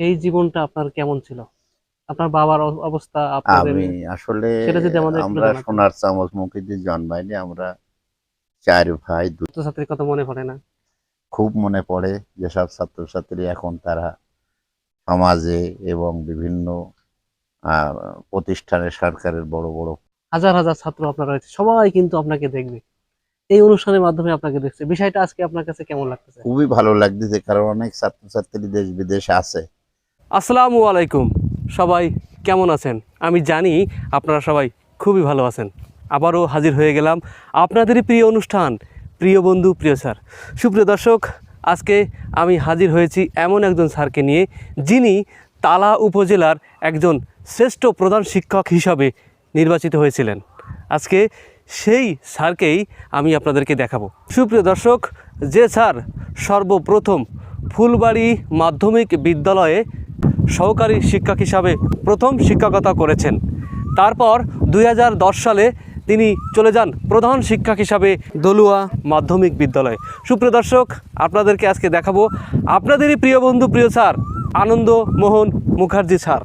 সেই জীবনটা আপনার কেমন ছিল? আপনার বাবার অবস্থা আমি আসলে আমরা সোনার চামচ মুখে দিয়ে জন্মাইনি আমরা চার ভাই দু- ছাত্রছাত্রীর কথা মনে পড়ে না? খুব মনে পড়ে যেসব ছাত্রছাত্রী এখন তারা সমাজে এবং বিভিন্ন প্রতিষ্ঠানে সরকারের বড় বড় হাজার হাজার ছাত্র আপনার রয়েছে সবাই কিন্তু আপনাকে দেখবে। এই অনুষ্ঠানের মাধ্যমে আপনাকে দেখছে। বিষয়টা আজকে আপনার কাছে কেমন লাগতেছে? খুবই ভালো লাগতেছে কারণ অনেক ছাত্রছাত্রী দেশ বিদেশে আছে। আসসালামু আলাইকুম। সবাই কেমন আছেন? আমি জানি আপনারা সবাই খুবই ভালো আছেন। আবারও হাজির হয়ে গেলাম আপনাদেরই প্রিয় অনুষ্ঠান, প্রিয় বন্ধু, প্রিয় স্যার। সুপ্রিয় দর্শক, আজকে আমি হাজির হয়েছি এমন একজন স্যারকে নিয়ে যিনি তালা উপজেলার একজন শ্রেষ্ঠ প্রধান শিক্ষক হিসাবে নির্বাচিত হয়েছিলেন। আজকে সেই স্যারকেই আমি আপনাদেরকে দেখাবো। সুপ্রিয় দর্শক, যে স্যার সর্বপ্রথম ফুলবাড়ি মাধ্যমিক বিদ্যালয়ে সহকারী শিক্ষক হিসাবে প্রথম শিক্ষকতা করেছেন। তারপর দুই হাজার দশ সালে তিনি চলে যান প্রধান শিক্ষক হিসাবে দলুয়া মাধ্যমিক বিদ্যালয়। সুপ্রিয় দর্শক, আপনাদেরকে আজকে দেখাবো আপনাদেরই প্রিয় বন্ধু, প্রিয় স্যার আনন্দমোহন মুখার্জি স্যার।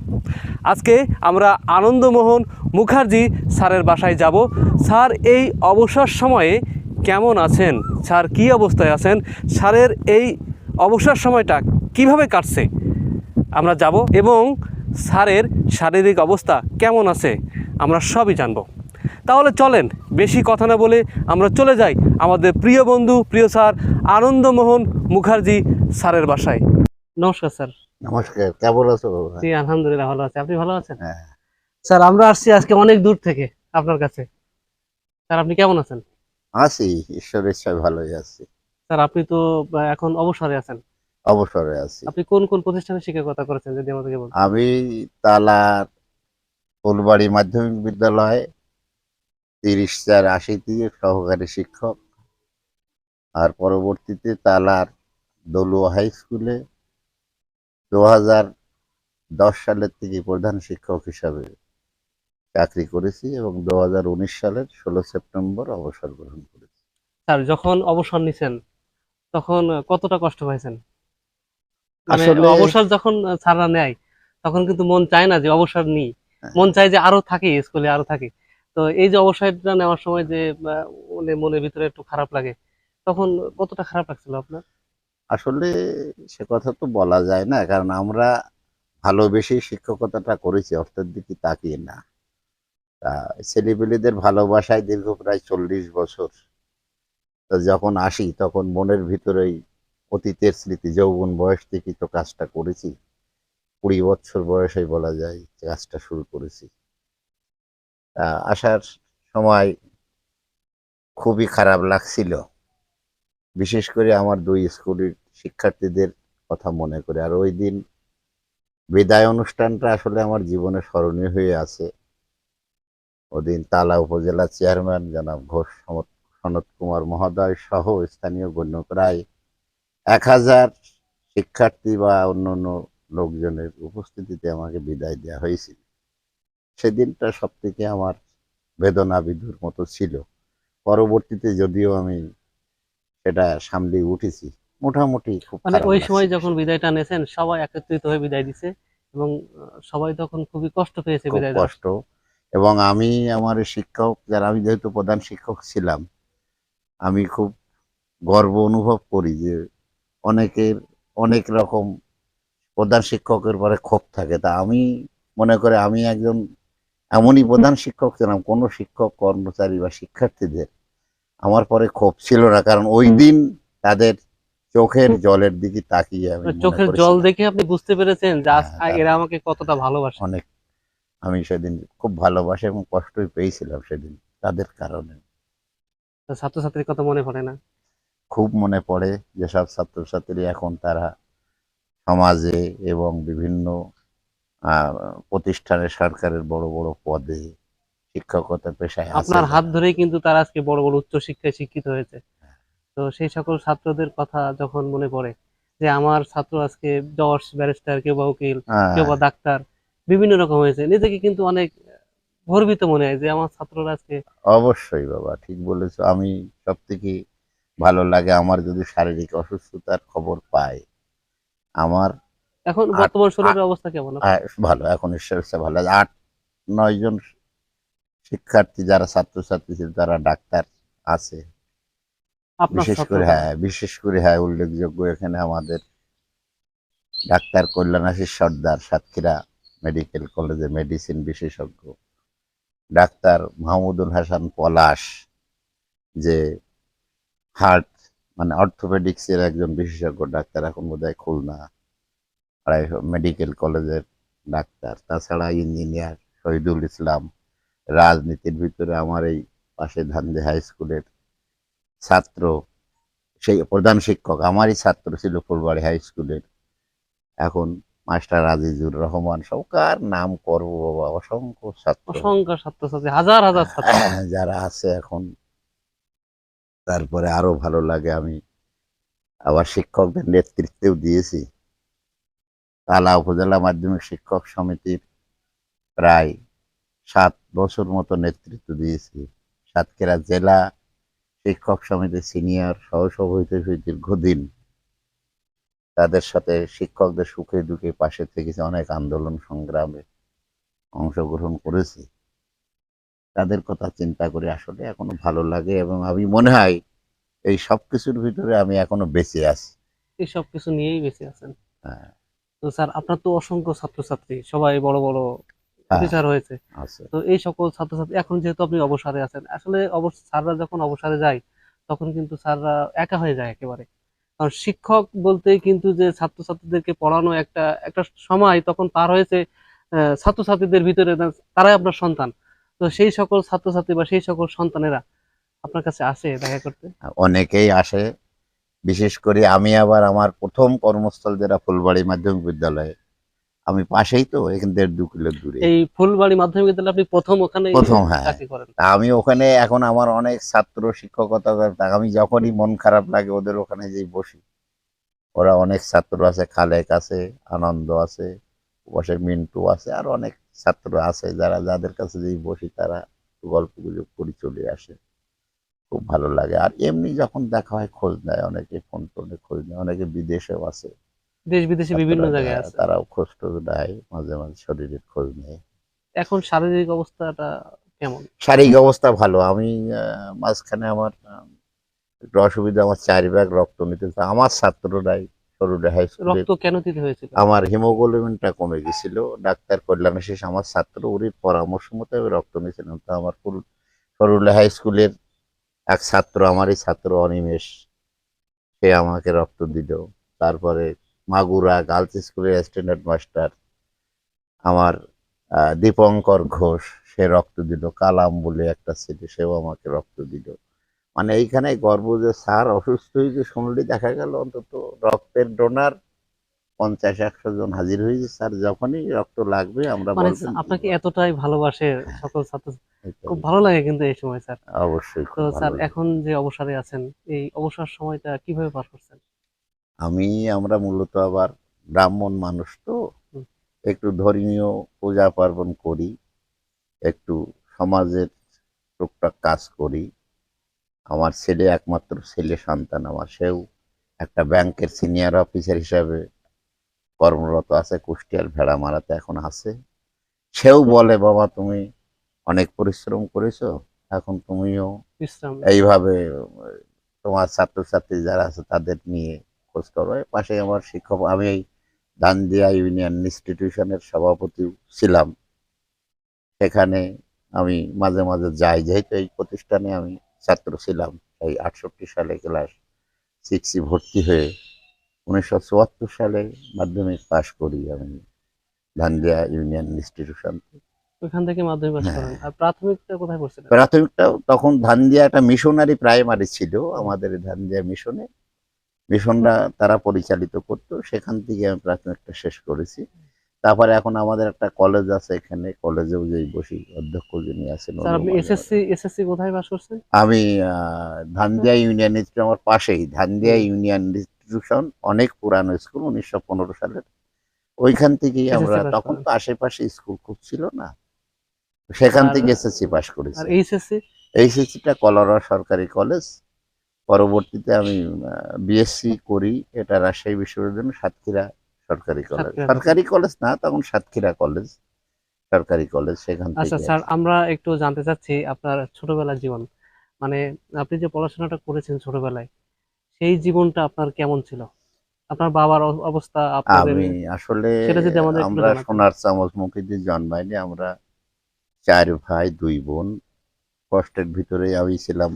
আজকে আমরা আনন্দমোহন মুখার্জি স্যারের বাসায় যাব। স্যার, এই অবসর সময়ে কেমন আছেন? স্যার, কী অবস্থায় আছেন? স্যারের এই অবসর সময়টা কীভাবে কাটছে? আমরা যাব এবং স্যারের শারীরিক অবস্থা কেমন আছে আমরা সবই জানব। তাহলে চলেন বেশি কথা না বলে আমরা চলে যাই আমাদের প্রিয় বন্ধু প্রিয় স্যার আনন্দমোহন মুখার্জি স্যারের বাসায়। নমস্কার স্যার। নমস্কার কেমন আছো জি আলহামদুলিল্লাহ ভালো আছি। আপনি ভালো আছেন? হ্যাঁ। স্যার আমরা আসছি আজকে অনেক দূর থেকে আপনার কাছে। স্যার আপনি কেমন আছেন? আছি ঈশ্বরের ইচ্ছায় ভালোই আছি। স্যার আপনি তো এখন অবসরে আছেন। অবসরে আছি। আপনি কোন কোন প্রতিষ্ঠানে শিক্ষকতা করেছেন যদি আমাদেরকে বলতেন? আমি তালার ফুলবাড়ি মাধ্যমিক বিদ্যালয়ে তিরিশ চার আশি থেকে সহকারী শিক্ষক আর পরবর্তীতে তালার দলুয়া হাই স্কুলে দু হাজার দশ সালের থেকে প্রধান শিক্ষক হিসাবে চাকরি করেছি এবং দু হাজার উনিশ সালের ষোলো সেপ্টেম্বর অবসর গ্রহণ করেছি। স্যার যখন অবসর নিছেন তখন কতটা কষ্ট পাইছেন? আসলে- অবসর যখন স্যাররা নেয় তখন কিন্তু মন চায় না যে অবসর নিই। হ্যাঁ। মন চায় যে আরও থাকে স্কুলে আরও থাকে। তো এই যে অবসরটা নেওয়ার সময় যে মানে মনের ভিতরে একটু খারাপ লাগে তখন কতটা খারাপ লাগছিল আপনার? আসলে সে কথা তো বলা যায় না কারণ আমরা ভালোবেসে শিক্ষকতাটা করেছি অর্থের দিকে তাকিয়ে না। তা ছেলেপেলেদের ভালোবাসায় দীর্ঘ প্রায় চল্লিশ বছর। তো যখন আসি তখন মনের ভিতরেই অতীতের স্মৃতি, যৌবন বয়স থেকে তো কাজটা করেছি। কুড়ি বছর বয়সে বলা যায় কাজটা শুরু করেছি। আসার সময় খুবই খারাপ লাগছিল। বিশেষ করে আমার দুই স্কুলের শিক্ষার্থীদের কথা মনে করে। আর ওই দিন বিদায় অনুষ্ঠানটা আসলে আমার জীবনে স্মরণীয় হয়ে আছে। ওদিন তালা উপজেলা চেয়ারম্যান জনাব ঘোষ সনৎ কুমার মহোদয় সহ স্থানীয় গণ্য প্রায় এক হাজার শিক্ষার্থী বা অন্যান্য লোকজনের উপস্থিতিতে আমাকে বিদায় দেওয়া হয়েছিল। সেদিনটা সব থেকে আমার বেদনা বিধুর মতো ছিল। পরবর্তীতে যদিও আমি সেটা সামলে উঠেছি মোটামুটি খুব মানে ওই সময় যখন বিদায়টা নেছেন সবাই একত্রিত হয়ে বিদায় দিছে এবং সবাই তখন খুবই কষ্ট পেয়েছে বিদায় কষ্ট। এবং আমি আমার শিক্ষক যারা আমি যেহেতু প্রধান শিক্ষক ছিলাম আমি খুব গর্ব অনুভব করি যে অনেকের অনেক রকম প্রধান শিক্ষকের পরে ক্ষোভ থাকে। তা আমি মনে করে আমি একজন এমনই প্রধান শিক্ষক ছিলাম কোনো শিক্ষক কর্মচারী বা শিক্ষার্থীদের আমার পরে ক্ষোভ ছিল না। কারণ ওই দিন তাদের চোখের জলের দিকে তাকিয়ে আমি চোখের জল দেখে আপনি বুঝতে পেরেছেন যে হ্যাঁ, এরা আমাকে কতটা ভালোবাসে। অনেক আমি সেদিন খুব ভালোবাসা এবং কষ্টই পেয়েছিলাম সেদিন তাদের কারণে। ছাত্রছাত্রীর কথা মনে পড়ে না। খুব মনে পড়ে যেসব ছাত্রছাত্রী এখন তারা সমাজে এবং বিভিন্ন প্রতিষ্ঠানে সরকারের বড় বড় পদে শিক্ষকতা পেশায় আপনার হাত ধরেই কিন্তু তারা আজকে বড় বড় উচ্চ শিক্ষায় শিক্ষিত হয়েছে। তো সেই সকল ছাত্রদের কথা যখন মনে পড়ে যে আমার ছাত্র আজকে জজ ব্যারিস্টার কেউ বা উকিল হ্যাঁ, কেউ বা ডাক্তার বিভিন্ন রকম হয়েছে নিজেকে কিন্তু অনেক গর্বিত মনে হয় যে আমার ছাত্ররা আজকে অবশ্যই বাবা ঠিক বলেছ। আমি সব থেকে ভালো লাগে আমার যদি শারীরিক অসুস্থতার খবর পাই আমার এখন বর্তমান শরীরের অবস্থা কেমন? ভালো এখন ঈশ্বরের ইচ্ছা ভালো। আট নয় জন শিক্ষার্থী যারা ছাত্রছাত্রী ছিল তারা ডাক্তার আছে। বিশেষ করে হ্যাঁ বিশেষ করে হ্যাঁ উল্লেখযোগ্য এখানে আমাদের ডাক্তার কল্যাণাশিস সর্দার সাতক্ষীরা মেডিকেল কলেজে মেডিসিন বিশেষজ্ঞ। ডাক্তার মাহমুদুল হাসান পলাশ যে হার্ট মানে অর্থোপেডিক্সের একজন বিশেষজ্ঞ ডাক্তার এখন বোধহয় খুলনা মেডিকেল কলেজের ডাক্তার। তাছাড়া ইঞ্জিনিয়ার শহীদুল ইসলাম রাজনীতির ভিতরে আমার এই পাশে ধান্দে হাই স্কুলের ছাত্র সেই প্রধান শিক্ষক আমারই ছাত্র ছিল ফুলবাড়ি হাই স্কুলের। এখন মাস্টার আজিজুর রহমান সবকার নাম করব বাবা অসংখ্য ছাত্র। অসংখ্য ছাত্রছাত্রী হাজার হাজার ছাত্র। যারা আছে এখন তারপরে আরও ভালো লাগে, আমি আবার শিক্ষকদের নেতৃত্বেও দিয়েছি। তালা উপজেলা মাধ্যমিক শিক্ষক সমিতির প্রায় সাত বছর মতো নেতৃত্ব দিয়েছি। সাতক্ষীরা জেলা শিক্ষক সমিতির সিনিয়র সহসভাপতি দীর্ঘদিন। তাদের সাথে শিক্ষকদের সুখে দুঃখে পাশে থেকেছি, অনেক আন্দোলন সংগ্রামে অংশগ্রহণ করেছি। তাদের কথা চিন্তা করে আসলে এখনও ভালো লাগে এবং আমি মনে হয় এই সব কিছুর ভিতরে আমি এখনও বেঁচে আছি। এই সব কিছু নিয়েই বেঁচে আছেন। হ্যাঁ, তো স্যার আপনার তো অসংখ্য ছাত্রছাত্রী সবাই বড় বড় হ্যাঁ, অফিসার হয়েছে। তো এই সকল ছাত্রছাত্রী এখন যেহেতু আপনি অবসরে আছেন আসলে স্যাররা যখন অবসরে যায় তখন কিন্তু স্যাররা একা হয়ে যায় একেবারে। কারণ শিক্ষক বলতে কিন্তু যে ছাত্রছাত্রীদেরকে পড়ানো একটা একটা সময় তখন পার হয়েছে ছাত্রছাত্রীদের ভিতরে তারাই আপনার সন্তান। তো সেই সকল ছাত্রছাত্রী বা সেই সকল সন্তানেরা আপনার কাছে আসে দেখা করতে? অনেকেই আসে বিশেষ করে আমি আবার আমার প্রথম কর্মস্থল যেটা ফুলবাড়ি মাধ্যমিক বিদ্যালয়ে আমি পাশেই তো এখান থেকে দু কিলো দূরে। এই ফুলবাড়ি মাধ্যমিক বিদ্যালয়ে আপনি প্রথম ওখানে প্রথম, হ্যাঁ। আমি ওখানে এখন আমার অনেক ছাত্র শিক্ষকতা আমি যখনই মন খারাপ লাগে ওদের ওখানে যেই বসি। ওরা অনেক ছাত্র আছে খালেক আছে আনন্দ আছে। বসে মিন্টু আছে আর অনেক ছাত্র আছে যারা যাদের কাছে যেই বসি তারা গল্প গুজব করে চলে আসে। খুব ভালো লাগে। আর এমনি যখন দেখা হয় খোঁজ নেয় অনেকে ফোন টোনে খোঁজ নেয় অনেকে বিদেশেও আছে। দেশ বিদেশে বিভিন্ন জায়গায় আছে। তারাও খোঁজ টোজ নেয় মাঝে মাঝে শরীরের খোঁজ নেয়। এখন শারীরিক অবস্থাটা কেমন? শারীরিক অবস্থা ভালো। আমি মাঝখানে আমার একটু অসুবিধা আমার চার ব্যাগ রক্ত নিতে আমার ছাত্ররাই সরুডে হাই স্কুলে রক্ত কেন দিতে হয়েছিল? আমার হিমোগ্লোবিনটা কমে গেছিল ডাক্তার কল্যাণ শেষ আমার ছাত্র ওরই পরামর্শ মতো আমি রক্ত নিয়েছিলাম। তো আমার ফুল সরুলে হাই স্কুলের এক ছাত্র আমারই ছাত্র অনিমেষ সে আমাকে রক্ত দিল। তারপরে মাগুরা গার্লস স্কুলের স্ট্যান্ডার্ড মাস্টার আমার দীপঙ্কর ঘোষ সে রক্ত দিল। কালাম বলে একটা ছেলে সেও আমাকে রক্ত দিল। মানে এইখানে গর্ব যে স্যার অসুস্থ হয়েছে শুনলে দেখা গেল অন্তত রক্তের ডোনার পঞ্চাশ একশো জন হাজির হয়েছে স্যার যখনই রক্ত লাগবে আমরা মানে আপনাকে এতটাই ভালোবাসে সকল ছাত্র খুব ভালো লাগে কিন্তু এই সময় স্যার। অবশ্যই তো স্যার এখন যে অবসরে আছেন এই অবসর সময়টা কীভাবে পার করছেন? আমি আমরা মূলত আবার ব্রাহ্মণ মানুষ তো একটু ধর্মীয় পূজা পার্বণ করি একটু সমাজের টুকটাক কাজ করি আমার ছেলে একমাত্র ছেলে সন্তান আমার সেও একটা ব্যাংকের সিনিয়র অফিসার হিসাবে কর্মরত আছে কুষ্টিয়ার ভেড়া মারাতে এখন আছে। সেও বলে বাবা তুমি অনেক পরিশ্রম করেছ এখন তুমিও এইভাবে তোমার ছাত্রছাত্রী যারা আছে তাদের নিয়ে খোঁজ করো। পাশে আমার শিক্ষক আমি এই দান্দিয়া ইউনিয়ন ইনস্টিটিউশনের সভাপতি ছিলাম। সেখানে আমি মাঝে মাঝে যাই যেহেতু এই প্রতিষ্ঠানে আমি ছাত্র ছিলাম এই আটষট্টি সালে ক্লাস সিক্সে ভর্তি হয়ে উনিশশো চুয়াত্তর সালে মাধ্যমিক পাশ করি আমি দান্দিয়া ইউনিয়ন ইনস্টিটিউশন ওইখান থেকে মাধ্যমিক পাস করেন। হ্যাঁ। আর প্রাথমিকটা কোথায় পড়ছিলেন প্রাথমিকটাও তখন ধানদিয়া একটা মিশনারি প্রাইমারি ছিল আমাদের ধানদিয়া মিশনে মিশনটা তারা পরিচালিত করতো সেখান থেকে আমি প্রাথমিকটা শেষ করেছি। তারপরে এখন আমাদের একটা কলেজ আছে এখানে। কলেজেও যেই বসি অধ্যক্ষ যিনি আছেন এসএসসি এসএসসি কোথায় পাস করছেন? আমি ধানদিয়া ইউনিয়ন ইনস্টিটিউট আমার পাশেই। ধানদিয়া ইউনিয়ন ইনস্টিটিউশন অনেক পুরানো স্কুল উনিশশো পনেরো সালের। ওইখান থেকেই আমরা তখন তো আশেপাশে স্কুল খুব ছিল না। সেখান থেকে এসএসসি পাশ করেছি। এইচএসসি এইচএসসিটা কলরা সরকারি কলেজ পরবর্তীতে আমি বিএসসি করি। এটা রাজশাহী বিশ্ববিদ্যালয় সাতক্ষীরা সরকারি কলেজ। সরকারি কলেজ না তখন সাতক্ষীরা কলেজ। সরকারি কলেজ সেখান আচ্ছা স্যার আমরা একটু জানতে চাচ্ছি আপনার ছোটবেলার জীবন। মানে আপনি যে পড়াশোনাটা করেছেন ছোটবেলায় সেই জীবনটা আপনার কেমন ছিল? আপনার বাবার অবস্থা আপনাদের আমি আসলে সেটা যদি আমাদের আমরা সোনার চামচ মুখীতে জন্মাইনি আমরা চার ভাই দুই বোন। কষ্টের ভিতরে আমি ছিলাম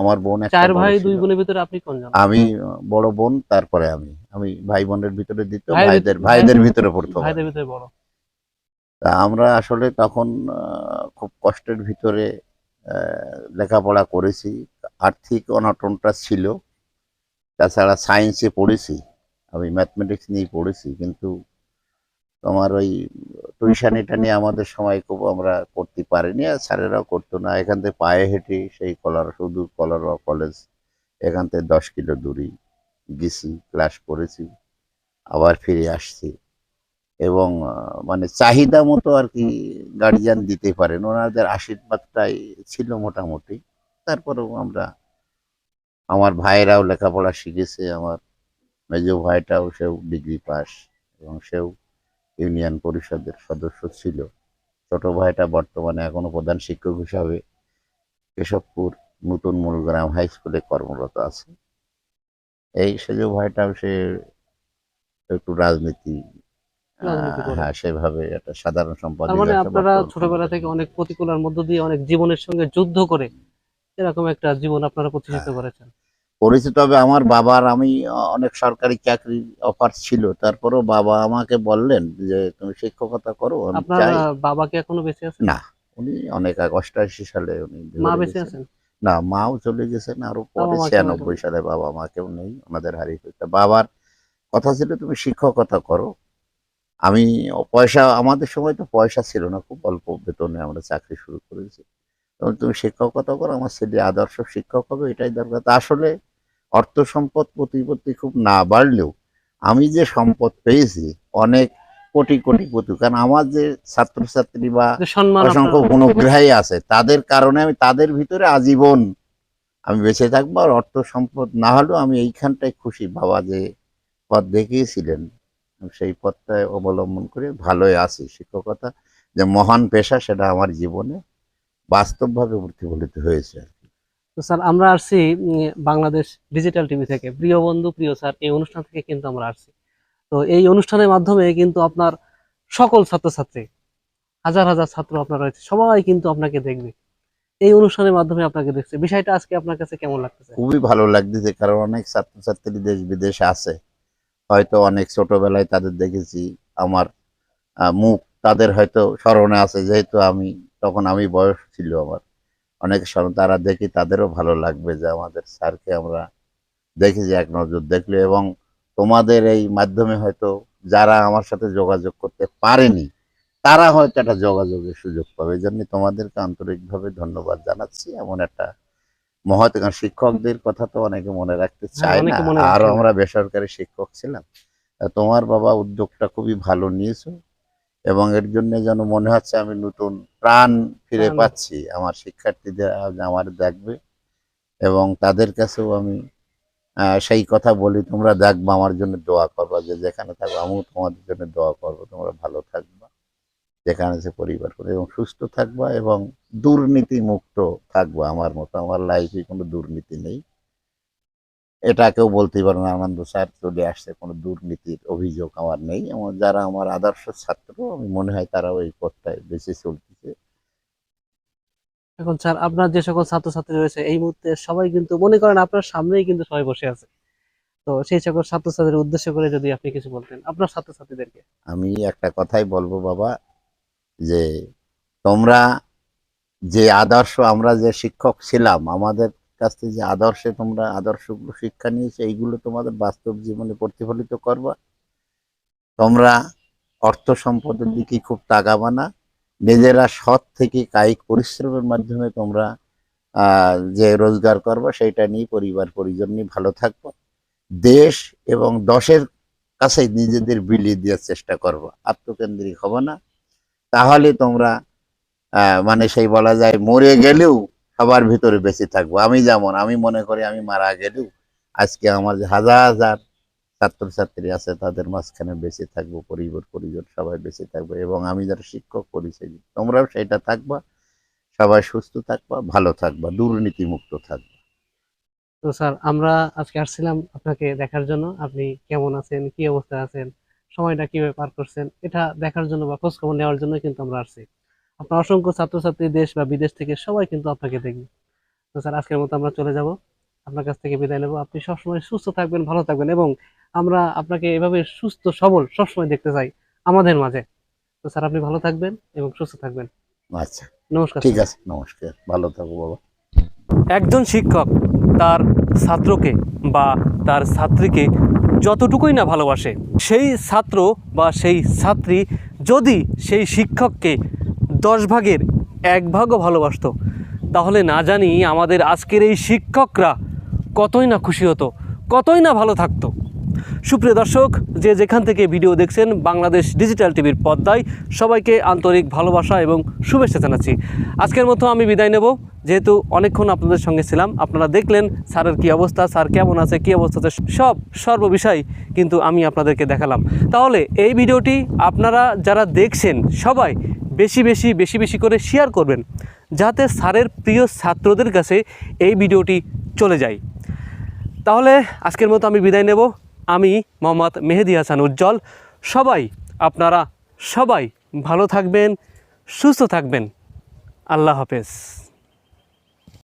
আমার বোন চার ভাই দুই বোনের ভিতরে আপনি কোনজন? আমি বড় বোন তারপরে আমি। আমি ভাই বোনের ভিতরে দিত ভাইদের ভাইদের ভিতরে পড়তো ভাইদের ভিতরে বড়। তা আমরা আসলে তখন খুব কষ্টের ভিতরে লেখাপড়া করেছি। আর্থিক অনটনটা ছিল। তাছাড়া সায়েন্সে পড়েছি। আমি ম্যাথমেটিক্স নিয়ে পড়েছি কিন্তু তোমার ওই টিউশানিটা নিয়ে আমাদের সময় খুব আমরা করতে পারিনি আর স্যারেরাও করতো না। এখান থেকে পায়ে হেঁটে সেই কলার, শুধু কলারোয়া কলেজ, এখান থেকে দশ কিলো দূরে গেছি, ক্লাস করেছি, আবার ফিরে আসছি। এবং মানে চাহিদা মতো আর কি গার্জিয়ান দিতে পারেন। ওনাদের আশীর্বাদটাই ছিল মোটামুটি। তারপরেও আমরা, আমার ভাইয়েরাও লেখাপড়া শিখেছে, আমার মেজ ভাইটাও সেও ডিগ্রি পাস এবং সেও ইউনিয়ন পরিষদের সদস্য ছিল। ছোট ভাইটা বর্তমানে এখনও প্রধান শিক্ষক হিসাবে কেশবপুর নতুন মূলগ্রাম হাই স্কুলে কর্মরত আছে। এই সেজ ভাইটাও সে একটু রাজনীতি রাজনীতি হ্যাঁ সেভাবে একটা সাধারণ সম্পাদক মানে আপনারা ছোটবেলা থেকে অনেক প্রতিকূলের মধ্য দিয়ে অনেক জীবনের সঙ্গে যুদ্ধ করে এরকম একটা জীবন আপনারা প্রতিষ্ঠিত হ্যাঁ। করেছেন। করেছি তবে আমার বাবার আমি অনেক সরকারি চাকরি অফার ছিল। তারপরেও বাবা আমাকে বললেন যে তুমি শিক্ষকতা করো আমি চাই। বাবা কি এখনও বেঁচে আছে না উনি অনেক অষ্টাশি সালে উনি মা বেঁচে আছেন? না মাও চলে গেছেন আরও পরে বাবা ছিয়ানব্বই সালে বাবা মা কেউ নেই ওনাদের হারিয়ে ফেলতে বাবার কথা ছিল তুমি শিক্ষকতা করো। আমি পয়সা আমাদের সময় তো পয়সা ছিল না খুব অল্প বেতনে আমরা চাকরি শুরু করেছি। এবং তুমি শিক্ষকতা করো আমার ছেলে আদর্শ শিক্ষক হবে এটাই দরকার। আসলে অর্থ সম্পদ প্রতিপত্তি খুব না বাড়লেও আমি যে সম্পদ পেয়েছি অনেক কোটি কোটি প্রতি কারণ আমার যে ছাত্রছাত্রী বা অসংখ্য গুণগ্রাহী আছে তাদের কারণে আমি তাদের ভিতরে আজীবন আমি বেঁচে থাকব আর অর্থ সম্পদ না হলেও আমি এইখানটায় খুশি। বাবা যে পথ দেখিয়েছিলেন সেই পথটায় অবলম্বন করে ভালোই আছি। শিক্ষকতা যে মহান পেশা সেটা আমার জীবনে বাস্তবভাবে প্রতিফলিত হয়েছে তো স্যার আমরা আসছি বাংলাদেশ ডিজিটাল টিভি থেকে। প্রিয় বন্ধু প্রিয় স্যার এই অনুষ্ঠান থেকে কিন্তু আমরা আসছি। তো এই অনুষ্ঠানের মাধ্যমে কিন্তু আপনার সকল ছাত্রছাত্রী হাজার হাজার ছাত্র আপনার রয়েছে সবাই কিন্তু আপনাকে দেখবে। এই অনুষ্ঠানের মাধ্যমে আপনাকে দেখছে। বিষয়টা আজকে আপনার কাছে কেমন লাগতেছে? খুবই ভালো লাগতেছে কারণ অনেক ছাত্রছাত্রী দেশ বিদেশে আছে। হয়তো অনেক ছোটবেলায় তাদের দেখেছি আমার মুখ তাদের হয়তো স্মরণে আছে যেহেতু আমি তখন আমি বয়স ছিল আমার। অনেক স্মরণ তারা দেখি তাদেরও ভালো লাগবে যে আমাদের স্যারকে আমরা দেখেছি এক নজর দেখলে এবং তোমাদের এই মাধ্যমে হয়তো যারা আমার সাথে যোগাযোগ করতে পারেনি তারা হয়তো একটা যোগাযোগের সুযোগ পাবে। এই জন্য তোমাদেরকে আন্তরিকভাবে ধন্যবাদ জানাচ্ছি। এমন একটা মহৎ কারণ শিক্ষকদের কথা তো অনেকে মনে রাখতে চায় না। হ্যাঁ, অনেকে মনে আর আমরা বেসরকারি শিক্ষক ছিলাম। তোমার বাবা উদ্যোগটা খুবই ভালো নিয়েছো। এবং এর জন্য যেন মনে হচ্ছে আমি নতুন প্রাণ ফিরে পাচ্ছি। আমার শিক্ষার্থীদের আমার দেখবে এবং তাদের কাছেও আমি সেই কথা বলি তোমরা দেখবা আমার জন্য দোয়া করবা যে যেখানে থাকব আমিও তোমাদের জন্য দোয়া করব। তোমরা ভালো থাকবা যেখানে সে পরিবার করে এবং সুস্থ থাকবা এবং দুর্নীতি মুক্ত থাকবা আমার মতো। আমার লাইফে কোনো দুর্নীতি নেই। এটা কেউ বলতেই পারে না আনন্দ স্যার চলে আসছে কোনো দুর্নীতির অভিযোগ আমার নেই। এবং যারা আমার আদর্শ ছাত্র আমি মনে হয় তারাও এই পথটায় বেশি চলতেছে। এখন স্যার আপনার যে সকল ছাত্রছাত্রী রয়েছে এই মুহূর্তে সবাই কিন্তু মনে করেন আপনার সামনেই কিন্তু সবাই বসে আছে। তো সেই সকল ছাত্রছাত্রীর উদ্দেশ্য করে যদি আপনি কিছু বলতেন আপনার ছাত্রছাত্রীদেরকে। আমি একটা কথাই বলব বাবা যে তোমরা যে আদর্শ আমরা যে শিক্ষক ছিলাম আমাদের কাছ থেকে যে আদর্শে তোমরা আদর্শগুলো শিক্ষা নিয়েছো এইগুলো তোমাদের বাস্তব জীবনে প্রতিফলিত করবা। তোমরা অর্থ সম্পদের দিকে খুব তাকাবা না। নিজেরা সৎ থেকে কায়িক পরিশ্রমের মাধ্যমে তোমরা আহ, যে রোজগার করবা সেইটা নিয়ে পরিবার পরিজন নিয়ে ভালো থাকবা। দেশ এবং দশের কাছে নিজেদের বিলিয়ে দেওয়ার চেষ্টা করব। আত্মকেন্দ্রিক হবে না। তাহলে তোমরা মানে সেই বলা যায় মরে গেলেও সবার ভিতরে বেঁচে থাকব। আমি যেমন, আমি মনে করি আমি মারা গেলেও আজকে আমার হাজার হাজার ছাত্রছাত্রী আছে, তাদের মাঝখানে বেঁচে থাকব, পরিবার, পরিজন সবাই বেঁচে থাকব এবং আমি যারা শিক্ষক পরিচয় তোমরাও সেটা থাকবা, সবাই সুস্থ থাকবা, ভালো থাকবা দুর্নীতি মুক্ত থাকবা। তো স্যার, আমরা আজকে আসছিলাম আপনাকে দেখার জন্য, আপনি কেমন আছেন, কি অবস্থায় আছেন, সময়টা কীভাবে পার করছেন, এটা দেখার জন্য বা খোঁজ খবর নেওয়ার জন্য কিন্তু আমরা আসছি। আপনার অসংখ্য ছাত্রছাত্রী দেশ বা বিদেশ থেকে সবাই কিন্তু আপনাকে দেখবে। তো স্যার আজকের মতো আমরা চলে যাব। আপনার কাছ থেকে বিদায় নেব। আপনি সবসময় সুস্থ থাকবেন ভালো থাকবেন এবং আমরা আপনাকে এভাবে সুস্থ সবল সবসময় দেখতে চাই আমাদের মাঝে। তো স্যার আপনি ভালো থাকবেন এবং সুস্থ থাকবেন। আচ্ছা। নমস্কার ঠিক আছে নমস্কার। ভালো থাকো বাবা। একজন শিক্ষক তার ছাত্রকে বা তার ছাত্রীকে যতটুকুই না ভালোবাসে সেই ছাত্র বা সেই ছাত্রী যদি সেই শিক্ষককে দশ ভাগের এক ভাগও ভালোবাসতো। তাহলে না জানি আমাদের আজকের এই শিক্ষকরা কতই না খুশি হতো, কতই না ভালো থাকতো। সুপ্রিয় দর্শক, যে যেখান থেকে ভিডিও দেখছেন বাংলাদেশ ডিজিটাল টিভির পর্দায়, সবাইকে আন্তরিক ভালোবাসা এবং শুভেচ্ছা জানাচ্ছি। আজকের মতো আমি বিদায় নেব। যেহেতু অনেকক্ষণ আপনাদের সঙ্গে ছিলাম, আপনারা দেখলেন স্যারের কী অবস্থা, স্যার কেমন আছে, কী অবস্থাতে সব সর্ব বিষয় কিন্তু আমি আপনাদেরকে দেখালাম। তাহলে এই ভিডিওটি আপনারা যারা দেখছেন সবাই বেশি বেশি বেশি বেশি করে শেয়ার করবেন, যাতে স্যারের প্রিয় ছাত্রদের কাছে এই ভিডিওটি চলে যায়। তাহলে আজকের মতো আমি বিদায় নেব। আমি মোহাম্মদ মেহেদি হাসান উজ্জ্বল। সবাই, আপনারা সবাই ভালো থাকবেন, সুস্থ থাকবেন। আল্লাহ হাফেজ।